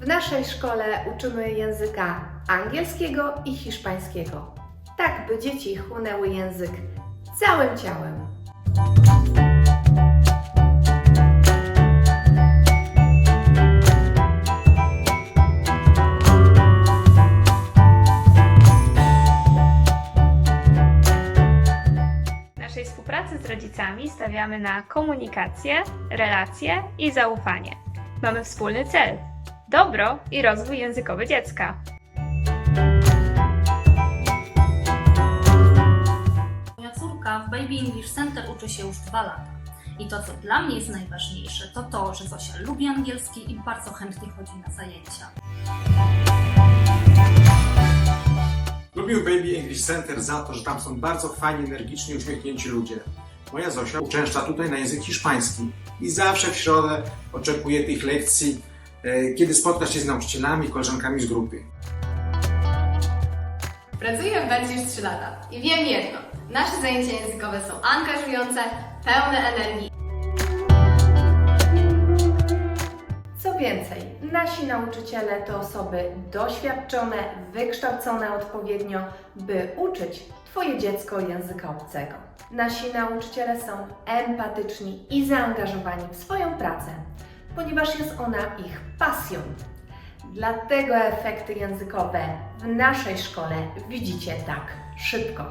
W naszej szkole uczymy języka angielskiego i hiszpańskiego, tak by dzieci chłonęły język całym ciałem. Naszej współpracy z rodzicami stawiamy na komunikację, relacje i zaufanie. Mamy wspólny cel dobro i rozwój językowy dziecka. Moja córka w Baby English Center uczy się już dwa lata. I to, co dla mnie jest najważniejsze, to to, że Zosia lubi angielski i bardzo chętnie chodzi na zajęcia. Lubię Baby English Center za to, że tam są bardzo fajni, energiczni, uśmiechnięci ludzie. Moja Zosia uczęszcza tutaj na język hiszpański i zawsze w środę oczekuje tych lekcji, kiedy spotka się z nauczycielami, koleżankami z grupy. Pracuję w Bencie już 3 lata i wiem jedno. Nasze zajęcia językowe są angażujące, pełne energii. Co więcej, nasi nauczyciele to osoby doświadczone, wykształcone odpowiednio, by uczyć Twoje dziecko języka obcego. Nasi nauczyciele są empatyczni i zaangażowani w swoją pracę, ponieważ jest ona ich pasją. Dlatego efekty językowe w naszej szkole widzicie tak szybko.